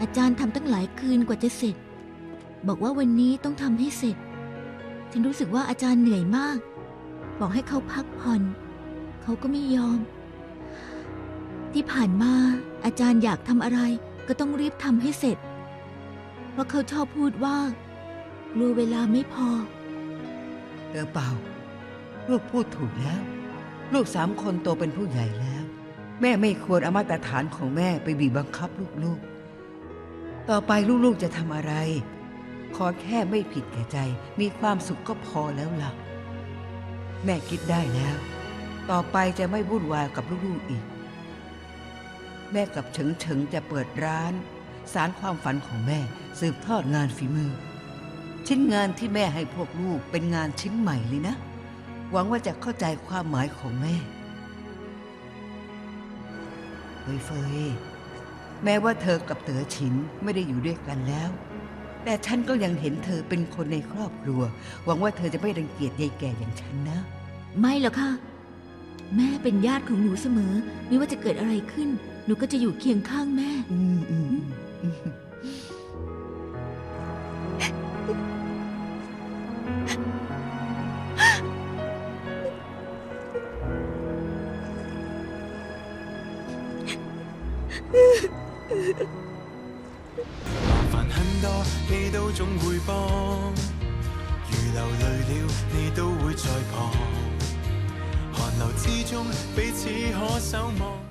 อาจารย์ทำตั้งหลายคืนกว่าจะเสร็จ บอกว่าวันนี้ต้องทำให้เสร็จ ฉันรู้สึกว่าอาจารย์เหนื่อยมาก บอกให้เขาพักผ่อน เขาก็ไม่ยอม ที่ผ่านมาอาจารย์อยากทำอะไรก็ต้องรีบทำให้เสร็จ เพราะเขาชอบพูดว่ากลัวเวลาไม่พอเตอเป่า ลูกพูดถูกแล้ว ลูกสามคนโตเป็นผู้ใหญ่แล้ว แม่ไม่ควรเอามาตรฐานของแม่ไปบีบบังคับลูกๆ ต่อไปลูกๆจะทำอะไร ขอแค่ไม่ผิดแก่ใจ มีความสุขก็พอแล้วล่ะ แม่คิดได้แล้ว ต่อไปจะไม่วุ่นวายกับลูกๆอีก แม่กับเฉิงเฉิงจะเปิดร้าน สารความฝันของแม่สืบทอดงานฝีมือ ชิ้นงานที่แม่ให้พวกลูกเป็นงานชิ้นใหม่เลยนะ หวังว่าจะเข้าใจความหมายของแม่เฟยเฟย แม้ว่าเธอกับเต๋อฉินไม่ได้อยู่ด้วยกันแล้ว แต่ฉันก็ยังเห็นเธอเป็นคนในครอบครัว หวังว่าเธอจะไม่รังเกียจยายแก่อย่างฉันนะ ไม่หรอกค่ะ แม่เป็นญาติของหนูเสมอ ไม่ว่าจะเกิดอะไรขึ้น หนูก็จะอยู่เคียงข้างแม่ อืมอืมอืม 麻烦很多，你都总会帮。如流泪了，你都会在旁。寒流之中，彼此可守望。